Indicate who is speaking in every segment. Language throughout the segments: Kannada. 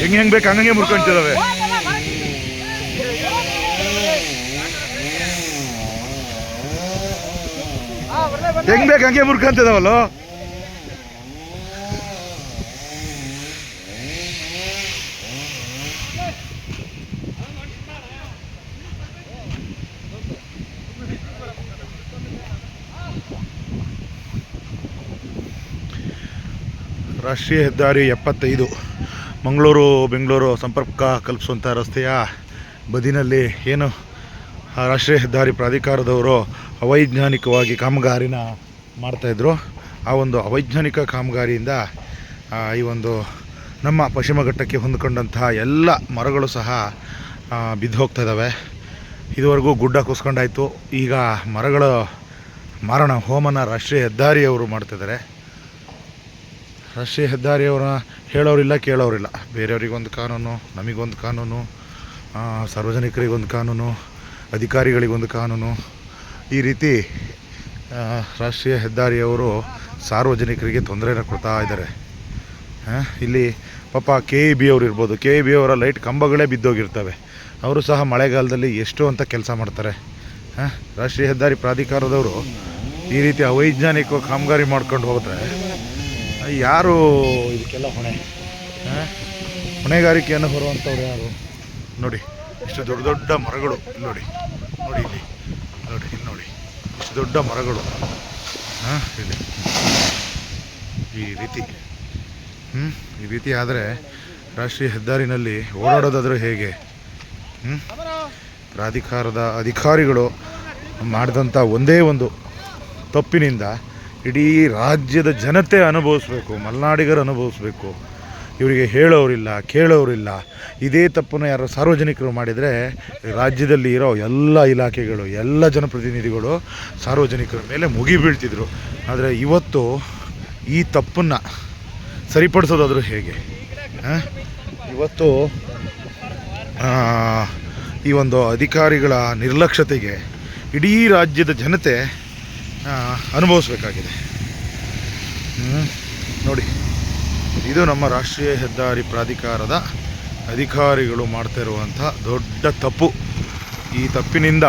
Speaker 1: ಹೆಂಗ್ ಹೆಂಗ್ ಬೇಕು ಹಂಗಂಗೆ ಮುರ್ಕೊಂತಿದಾವೆ ಹೆಂಗ್ ಬೇಕು ಹಂಗೆ ಮುರ್ಕೊಂತಿದಾವಲ್ಲ ರಾಷ್ಟ್ರೀಯ ಹೆದ್ದಾರಿ ಎಪ್ಪತ್ತೈದು. ಮಂಗಳೂರು, ಬೆಂಗಳೂರು ಸಂಪರ್ಕ ಕಲ್ಪಿಸುವಂಥ ರಸ್ತೆಯ ಬದಿನಲ್ಲಿ ಏನು ರಾಷ್ಟ್ರೀಯ ಹೆದ್ದಾರಿ ಪ್ರಾಧಿಕಾರದವರು ಅವೈಜ್ಞಾನಿಕವಾಗಿ ಕಾಮಗಾರಿನ ಮಾಡ್ತಾಯಿದ್ರು ಆ ಒಂದು ಅವೈಜ್ಞಾನಿಕ ಕಾಮಗಾರಿಯಿಂದ ಈ ಒಂದು ನಮ್ಮ ಪಶ್ಚಿಮ ಘಟ್ಟಕ್ಕೆ ಹೊಂದ್ಕೊಂಡಂತಹ ಎಲ್ಲ ಮರಗಳು ಸಹ ಬಿದ್ದು ಹೋಗ್ತಾ ಇದ್ದಾವೆ ಇದುವರೆಗೂ ಗುಡ್ಡ ಕುಸ್ಕೊಂಡಾಯಿತು. ಈಗ ಮರಗಳ ಮಾರಣ ಹೋಮನ ರಾಷ್ಟ್ರೀಯ ಹೆದ್ದಾರಿಯವರು ಮಾಡ್ತಿದ್ದಾರೆ. ರಾಷ್ಟ್ರೀಯ ಹೆದ್ದಾರಿಯವರ ಹೇಳೋರಿಲ್ಲ, ಕೇಳೋರಿಲ್ಲ. ಬೇರೆಯವರಿಗೊಂದು ಕಾನೂನು, ನಮಗೊಂದು ಕಾನೂನು ಸಾರ್ವಜನಿಕರಿಗೊಂದು ಕಾನೂನು, ಅಧಿಕಾರಿಗಳಿಗೊಂದು ಕಾನೂನು. ಈ ರೀತಿ ರಾಷ್ಟ್ರೀಯ ಹೆದ್ದಾರಿಯವರು ಸಾರ್ವಜನಿಕರಿಗೆ ತೊಂದರೆನ ಕೊಡ್ತಾ ಇದ್ದಾರೆ. ಇಲ್ಲಿ ಪಾಪ ಕೆ ಇ ಬಿ ಅವರು ಇರ್ಬೋದು. ಕೆ ಇ ಬಿ ಅವರ ಲೈಟ್ ಕಂಬಗಳೇ ಬಿದ್ದೋಗಿರ್ತವೆ. ಅವರು ಸಹ ಮಳೆಗಾಲದಲ್ಲಿ ಎಷ್ಟು ಅಂತ ಕೆಲಸ ಮಾಡ್ತಾರೆ. ರಾಷ್ಟ್ರೀಯ ಹೆದ್ದಾರಿ ಪ್ರಾಧಿಕಾರದವರು ಈ ರೀತಿ ಅವೈಜ್ಞಾನಿಕ ಕಾಮಗಾರಿ ಮಾಡ್ಕೊಂಡು ಹೋದರೆ ಯಾರು ಇದಕ್ಕೆಲ್ಲ ಹೊಣೆ? ಹೊಣೆಗಾರಿಕೆಯನ್ನು ಹೊರುವಂಥವ್ರು ಯಾರು? ನೋಡಿ, ಇಷ್ಟು ದೊಡ್ಡ ದೊಡ್ಡ ಮರಗಳು ನೋಡಿ ನೋಡಿ ಇಲ್ಲಿ ನೋಡಿ ಇಲ್ಲಿ ನೋಡಿ, ಇಷ್ಟು ದೊಡ್ಡ ಮರಗಳು. ಹಾಂ, ಇಲ್ಲಿ. ಈ ರೀತಿ. ಹ್ಞೂ ಈ ರೀತಿ ಆದರೆ ರಾಷ್ಟ್ರೀಯ ಹೆದ್ದಾರಿನಲ್ಲಿ ಓಡಾಡೋದಾದರೂ ಹೇಗೆ? ಹ್ಞೂ ಪ್ರಾಧಿಕಾರದ ಅಧಿಕಾರಿಗಳು ಮಾಡಿದಂಥ ಒಂದೇ ಒಂದು ತಪ್ಪಿನಿಂದ ಇಡೀ ರಾಜ್ಯದ ಜನತೆ ಅನುಭವಿಸ್ಬೇಕು, ಮಲೆನಾಡಿಗರು ಅನುಭವಿಸ್ಬೇಕು. ಇವರಿಗೆ ಹೇಳೋರಿಲ್ಲ, ಕೇಳೋರಿಲ್ಲ. ಇದೇ ತಪ್ಪನ್ನು ಯಾರು ಸಾರ್ವಜನಿಕರು ಮಾಡಿದರೆ ರಾಜ್ಯದಲ್ಲಿ ಇರೋ ಎಲ್ಲ ಇಲಾಖೆಗಳು, ಎಲ್ಲ ಜನಪ್ರತಿನಿಧಿಗಳು ಸಾರ್ವಜನಿಕರ ಮೇಲೆ ಮುಗಿಬೀಳ್ತಿದ್ರು. ಆದರೆ ಇವತ್ತು ಈ ತಪ್ಪನ್ನು ಸರಿಪಡಿಸೋದಾದರೂ ಹೇಗೆ? ಇವತ್ತು ಈ ಒಂದು ಅಧಿಕಾರಿಗಳ ನಿರ್ಲಕ್ಷ್ಯತೆಗೆ ಇಡೀ ರಾಜ್ಯದ ಜನತೆ ಅನುಭವಿಸ್ಬೇಕಾಗಿದೆ. ನೋಡಿ ಇದು ನಮ್ಮ ರಾಷ್ಟ್ರೀಯ ಹೆದ್ದಾರಿ ಪ್ರಾಧಿಕಾರದ ಅಧಿಕಾರಿಗಳು ಮಾಡ್ತಾ ಇರುವಂಥ ದೊಡ್ಡ ತಪ್ಪು ಈ ತಪ್ಪಿನಿಂದ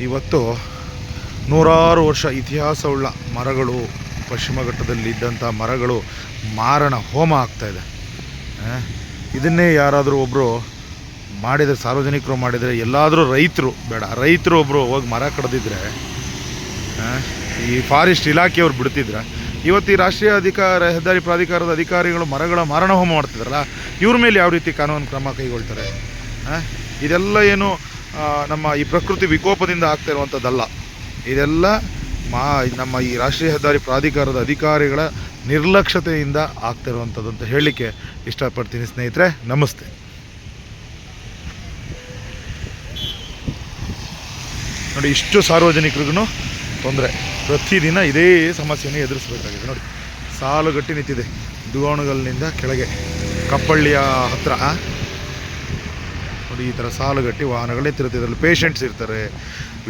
Speaker 1: ಇವತ್ತು ನೂರಾರು ವರ್ಷ ಇತಿಹಾಸವುಳ್ಳ ಮರಗಳು ಪಶ್ಚಿಮ ಘಟ್ಟದಲ್ಲಿ ಇದ್ದಂಥ ಮರಗಳು ಮಾರಣ ಹೋಮ ಆಗ್ತಾ ಇದೆ ಆ, ಇದನ್ನೇ ಯಾರಾದರೂ ಒಬ್ಬರು ಮಾಡಿದರೆ ಸಾರ್ವಜನಿಕರು ಮಾಡಿದರೆ ಎಲ್ಲಾದರೂ ರೈತರು ಬೇಡ ರೈತರು ಒಬ್ಬರು ಹೋಗಿ ಮರ ಕಡ್ದಿದ್ರೆ ಈ ಫಾರೆಸ್ಟ್ ಇಲಾಖೆಯವ್ರು ಬಿಡ್ತಿದ್ರೆ. ಇವತ್ತು ಈ ರಾಷ್ಟ್ರೀಯ ಅಧಿಕಾರ, ಹೆದ್ದಾರಿ ಪ್ರಾಧಿಕಾರದ ಅಧಿಕಾರಿಗಳು ಮರಗಳ ಮಾರಣ ಹೋಮ ಮಾಡ್ತಿದ್ರಲ್ಲ, ಇವ್ರ ಮೇಲೆ ಯಾವ ರೀತಿ ಕಾನೂನು ಕ್ರಮ ಕೈಗೊಳ್ತಾರೆ? ಇದೆಲ್ಲ ಏನು ನಮ್ಮ ಈ ಪ್ರಕೃತಿ ವಿಕೋಪದಿಂದ ಆಗ್ತಾ ಇರುವಂಥದ್ದಲ್ಲ ಇದೆಲ್ಲ ಮಾ, ನಮ್ಮ ಈ ರಾಷ್ಟ್ರೀಯ ಹೆದ್ದಾರಿ ಪ್ರಾಧಿಕಾರದ ಅಧಿಕಾರಿಗಳ ನಿರ್ಲಕ್ಷ್ಯತೆಯಿಂದ ಆಗ್ತಿರುವಂಥದ್ದು ಅಂತ ಹೇಳಲಿಕ್ಕೆ ಇಷ್ಟಪಡ್ತೀನಿ ಸ್ನೇಹಿತರೆ. ನಮಸ್ತೆ. ನೋಡಿ, ಇಷ್ಟು ಸಾರ್ವಜನಿಕರಿಗೂ ತೊಂದರೆ. ಪ್ರತಿದಿನ ಇದೇ ಸಮಸ್ಯೆಯನ್ನು ಎದುರಿಸಬೇಕಾಗಿದೆ. ನೋಡಿ, ಸಾಲುಗಟ್ಟಿ ನಿಂತಿದೆ ದುಗಾಣುಗಲ್ಲಿನಿಂದ ಕೆಳಗೆ. ಕಪ್ಪಳ್ಳಿಯ ಹತ್ರ ನೋಡಿ, ಈ ಥರ ಸಾಲುಗಟ್ಟಿ ವಾಹನಗಳೇ ತಿರುತ್ತಿದ್ರಲ್ಲಿ ಪೇಷಂಟ್ಸ್ ಇರ್ತಾರೆ,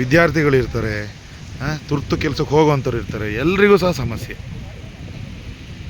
Speaker 1: ವಿದ್ಯಾರ್ಥಿಗಳಿರ್ತಾರೆ ತುರ್ತು ಕೆಲಸಕ್ಕೆ ಹೋಗುವಂಥವ್ರು ಇರ್ತಾರೆ. ಎಲ್ರಿಗೂ ಸಹ ಸಮಸ್ಯೆ.